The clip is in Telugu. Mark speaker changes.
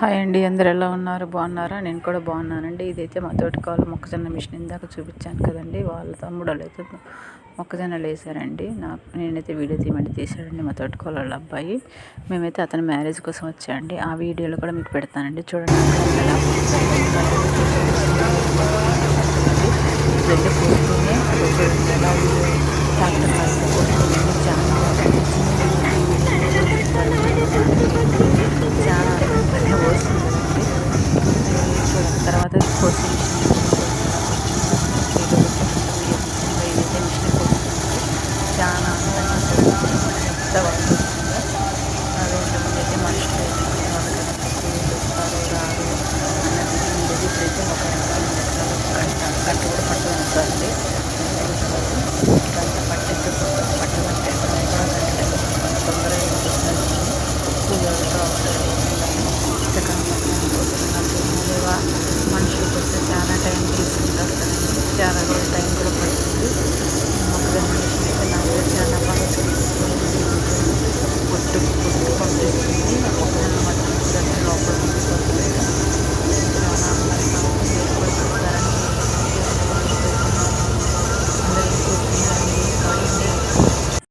Speaker 1: హాయ్ అండి అందరు ఎలా ఉన్నారు? బాగున్నారా? నేను కూడా బాగున్నానండి. ఇదైతే మా తోటకాలు మొక్కజొన్న మిషన్ ఇందాక చూపించాను కదండి. వాళ్ళ తమ్ముడు అయితే మొక్కజొన్నలు వేసారండి నాకు నేనైతే వీడియో తీయమంటే తీశాడండి మా తోటకాల వాళ్ళ అబ్బాయి. మేమైతే అతని మ్యారేజ్ కోసం వచ్చాయండి ఆ వీడియోలో కూడా మీకు పెడతానండి. చూడండి ఎలా ఇదైతే పోస్తూనే చూడండి ఎలా ఉంది ట్రాక్టర్ చాలా చాలా అద్భుతంగా పోస్తుందండి చూడండి తర్వాత కోసి ఇదైతే మిషన్ పోస్తుంది చాలా వస్తుందో అదే ఇంతకుముందు అయితే మనుషులు అయితే వాళ్ళకి వస్తారు రారు అన్నది ఉండేది ఇప్పుడైతే ఒక గంట గంట కూడా ఉంటుంది గంట పట్టేది పట్టదంటే కూడా గంట తొందరగా అయిపోతుంది కూలర్తో అవసరం లేవా మనుషులకు వస్తే చాలా టైం తీసుకుంటారు చాలా రోజులు టైం కూడా పడుతుంది. మొక్కజొన్న